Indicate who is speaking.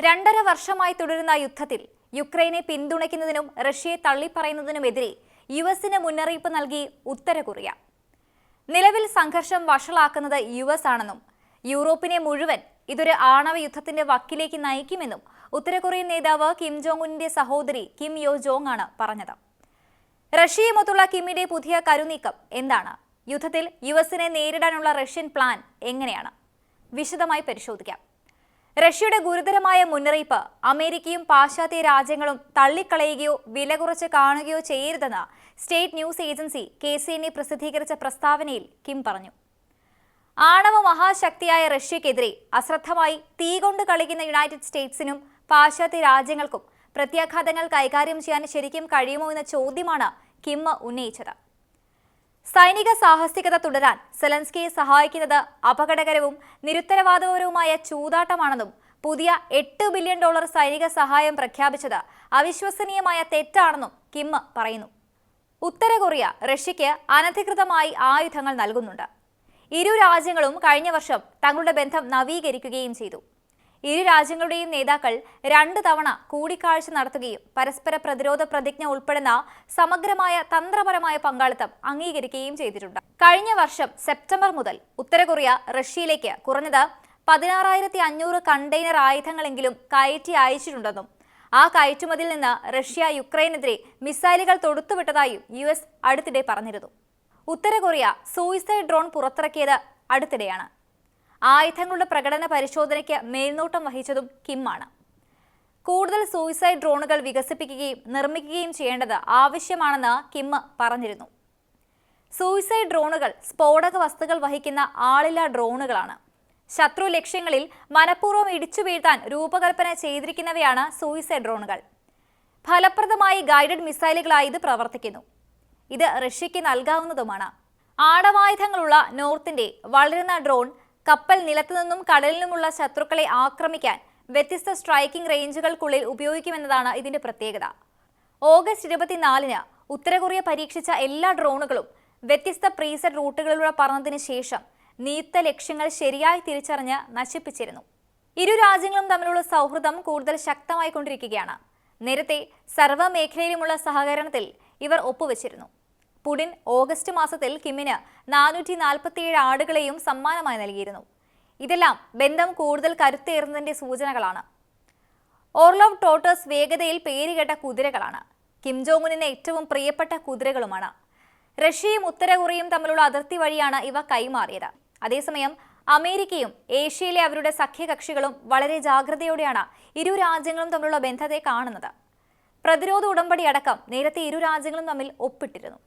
Speaker 1: രണ്ടര വർഷമായി തുടരുന്ന യുദ്ധത്തിൽ യുക്രൈനെ പിന്തുണയ്ക്കുന്നതിനും റഷ്യയെ തള്ളിപ്പറയുന്നതിനുമെതിരെ യു എസിന് മുന്നറിയിപ്പ് നൽകി ഉത്തര കൊറിയ. നിലവിൽ സംഘർഷം വഷളാക്കുന്നത് യു എസ് ആണെന്നും യൂറോപ്പിനെ മുഴുവൻ ഇതൊരു ആണവ യുദ്ധത്തിന്റെ വക്കിലേക്ക് നയിക്കുമെന്നും ഉത്തര കൊറിയൻ നേതാവ് കിം ജോങ് ഉന്നിന്റെ സഹോദരി കിം യോ ജോങ് ആണ് പറഞ്ഞത്. റഷ്യയുമൊത്തുള്ള കിമ്മിന്റെ പുതിയ കരുനീക്കം എന്താണ്? യുദ്ധത്തിൽ യു എസിനെ നേരിടാനുള്ള റഷ്യൻ പ്ലാൻ എങ്ങനെയാണ്? വിശദമായി പരിശോധിക്കാം. റഷ്യയുടെ ഗുരുതരമായ മുന്നറിയിപ്പ് അമേരിക്കയും പാശ്ചാത്യ രാജ്യങ്ങളും തള്ളിക്കളയുകയോ വില കുറച്ച് കാണുകയോ ചെയ്യരുതെന്ന് state news agency K C N പ്രസിദ്ധീകരിച്ച പ്രസ്താവനയിൽ കിം പറഞ്ഞു. ആണവ മഹാശക്തിയായ റഷ്യക്കെതിരെ അശ്രദ്ധമായി തീ കൊണ്ട് കളിക്കുന്ന യുണൈറ്റഡ് സ്റ്റേറ്റ്സിനും പാശ്ചാത്യ രാജ്യങ്ങൾക്കും പ്രത്യാഘാതങ്ങൾ കൈകാര്യം ചെയ്യാൻ ശരിക്കും കഴിയുമോ എന്ന ചോദ്യമാണ് കിം ഉന്നയിച്ചത്. സൈനിക സാഹസികത തുടരാൻ സെലൻസ്കിയെ സഹായിക്കുന്നത് അപകടകരവും നിരുത്തരവാദപരവുമായ ചൂതാട്ടമാണെന്നും പുതിയ എട്ട് ബില്യൺ ഡോളർ സൈനിക സഹായം പ്രഖ്യാപിച്ചത് അവിശ്വസനീയമായ തെറ്റാണെന്നും കിം പറയുന്നു. ഉത്തര കൊറിയ റഷ്യയ്ക്ക് അനധികൃതമായി ആയുധങ്ങൾ നൽകുന്നുണ്ട്. ഇരു രാജ്യങ്ങളും കഴിഞ്ഞ വർഷം തങ്ങളുടെ ബന്ധം നവീകരിക്കുകയും ചെയ്തു. ഇരു രാജ്യങ്ങളുടെയും നേതാക്കൾ രണ്ട് തവണ കൂടിക്കാഴ്ച നടത്തുകയും പരസ്പര പ്രതിരോധ പ്രതിജ്ഞ ഉൾപ്പെടുന്ന സമഗ്രമായ തന്ത്രപരമായ പങ്കാളിത്തം അംഗീകരിക്കുകയും ചെയ്തിട്ടുണ്ട്. കഴിഞ്ഞ വർഷം സെപ്റ്റംബർ മുതൽ ഉത്തര കൊറിയ റഷ്യയിലേക്ക് കുറഞ്ഞത് പതിനാറായിരത്തി അഞ്ഞൂറ് കണ്ടെയ്നർ ആയുധങ്ങളെങ്കിലും കയറ്റി അയച്ചിട്ടുണ്ടെന്നും ആ കയറ്റുമതിയിൽ നിന്ന് റഷ്യ യുക്രൈനെതിരെ മിസൈലുകൾ തൊടുത്തുവിട്ടതായും യു എസ് അടുത്തിടെ പറഞ്ഞിരുന്നു. ഉത്തര കൊറിയ സൂയിസൈഡ് ഡ്രോൺ പുറത്തിറക്കിയത് അടുത്തിടെയാണ്. ആയുധങ്ങളുടെ പ്രകടന പരിശോധനയ്ക്ക് മേൽനോട്ടം വഹിച്ചതും കിമ്മാണ്. കൂടുതൽ സൂയിസൈഡ് ഡ്രോണുകൾ വികസിപ്പിക്കുകയും നിർമ്മിക്കുകയും ചെയ്യേണ്ടത് ആവശ്യമാണെന്ന് കിം പറഞ്ഞിരുന്നു. സൂയിസൈഡ് ഡ്രോണുകൾ സ്ഫോടക വസ്തുക്കൾ വഹിക്കുന്ന ആളില്ലാ ഡ്രോണുകളാണ്. ശത്രു ലക്ഷ്യങ്ങളിൽ മനഃപൂർവം ഇടിച്ചു വീഴ്ത്താൻ രൂപകൽപ്പന ചെയ്തിരിക്കുന്നവയാണ് സൂയിസൈഡ് ഡ്രോണുകൾ. ഫലപ്രദമായി ഗൈഡഡ് മിസൈലുകളായി ഇത് പ്രവർത്തിക്കുന്നു. ഇത് റഷ്യയ്ക്ക് നൽകാവുന്നതുമാണ്. ആണവായുധങ്ങളുള്ള നോർത്തിന്റെ വളരുന്ന ഡ്രോൺ കപ്പൽ നിലത്തുനിന്നും കടലിനുമുള്ള ശത്രുക്കളെ ആക്രമിക്കാൻ വ്യത്യസ്ത സ്ട്രൈക്കിംഗ് റേഞ്ചുകൾക്കുള്ളിൽ ഉപയോഗിക്കുമെന്നതാണ് ഇതിന്റെ പ്രത്യേകത. ഓഗസ്റ്റ് ഇരുപത്തിനാലിന് ഉത്തര കൊറിയ പരീക്ഷിച്ച എല്ലാ ഡ്രോണുകളും വ്യത്യസ്ത പ്രീസെറ്റ് റൂട്ടുകളിലൂടെ പറന്നതിന് ശേഷം നീത്ത ലക്ഷ്യങ്ങൾ ശരിയായി തിരിച്ചറിഞ്ഞ് നശിപ്പിച്ചിരുന്നു. ഇരു രാജ്യങ്ങളും തമ്മിലുള്ള സൗഹൃദം കൂടുതൽ ശക്തമായി കൊണ്ടിരിക്കുകയാണ് നേരത്തെ സർവമേഖലയിലുമുള്ള സഹകരണത്തിൽ ഇവർ ഒപ്പുവെച്ചിരുന്നു. പുടിൻ ഓഗസ്റ്റ് മാസത്തിൽ കിമ്മിന് നാനൂറ്റി നാൽപ്പത്തിയേഴ് ആടുകളെയും സമ്മാനമായി നൽകിയിരുന്നു. ഇതെല്ലാം ബന്ധം കൂടുതൽ കരുത്തേറുന്നതിന്റെ സൂചനകളാണ്. ഓർലോവ് ടോട്ടേഴ്സ് വേഗതയിൽ പേരുകേട്ട കുതിരകളാണ്. കിം ജോങ്ങുനിന് ഏറ്റവും പ്രിയപ്പെട്ട കുതിരകളുമാണ്. റഷ്യയും ഉത്തര കൊറിയയും തമ്മിലുള്ള അതിർത്തി വഴിയാണ് ഇവ കൈമാറിയത്. അതേസമയം അമേരിക്കയും ഏഷ്യയിലെ അവരുടെ സഖ്യകക്ഷികളും വളരെ ജാഗ്രതയോടെയാണ് ഇരു രാജ്യങ്ങളും തമ്മിലുള്ള ബന്ധത്തെ കാണുന്നത്. പ്രതിരോധ ഉടമ്പടി അടക്കം നേരത്തെ ഇരു രാജ്യങ്ങളും തമ്മിൽ ഒപ്പിട്ടിരുന്നു.